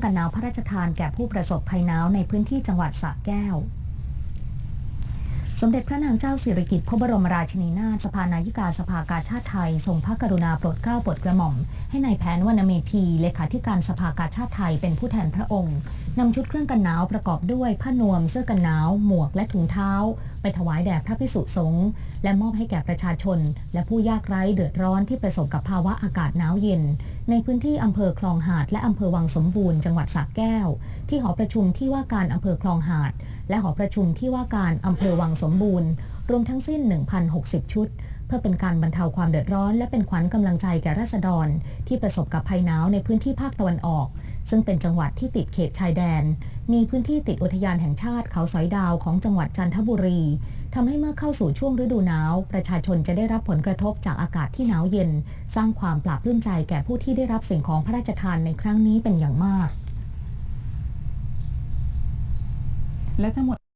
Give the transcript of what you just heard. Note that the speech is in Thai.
องกันหนาวพระราชทานแก่ผู้ประสบภัยหนาวในพื้นที่จังหวัดสระแก้ว สมเด็จพระนางเจ้าสิริกิติ์พระบรมราชินีนาถสภานายิกาสภากาชาติไทยทรงพระกรุณาโปรดเกล้าโปรดกระหม่อม ให้ในายแผนวรรณเมธีเลขาธิการสภากาชาติไทยเป็นผู้แทนพระองค์นำชุดเครื่องกันหนาวประกอบด้วยผ้านวม เสื้อกันหนาว หมวกและถุงเท้า ไปถวายแด่พระพิสุสงฆ์และมอบให้แก่ประชาชน และผู้ยากไร้เดือดร้อนที่ประสบกับภาวะอากาศหนาวเย็น ในพื้นที่อำเภอคลองหาด และอำเภอวังสมบูรณ์จังหวัดสระแก้ว ที่หอประชุมที่ว่าการอำเภอคลองหาด และหอประชุมที่ว่าการอำเภอวังสมบูรณ์ รวมทั้งสิ้น 1,060 ชุด เพื่อเป็นการบรรเทาความเดือดร้อน และเป็นขวัญกำลังใจแก่ราษฎร ที่ประสบกับภัยหนาวในพื้นที่ภาคตะวันออก ซึ่งเป็นจังหวัดที่ติดเขตชายแดน มีพื้นที่ติดอุทยานแห่งชาติเขาสอยดาวของจังหวัดจันทบุรีทำให้เมื่อเข้าสู่ช่วงฤดูหนาว ประชาชนจะได้รับผลกระทบจากอากาศที่หนาวเย็น สร้างความปลาบรื้นใจแก่ผู้ที่ได้รับสิ่งของพระราชทานในครั้งนี้เป็นอย่างมาก และทั้งหมด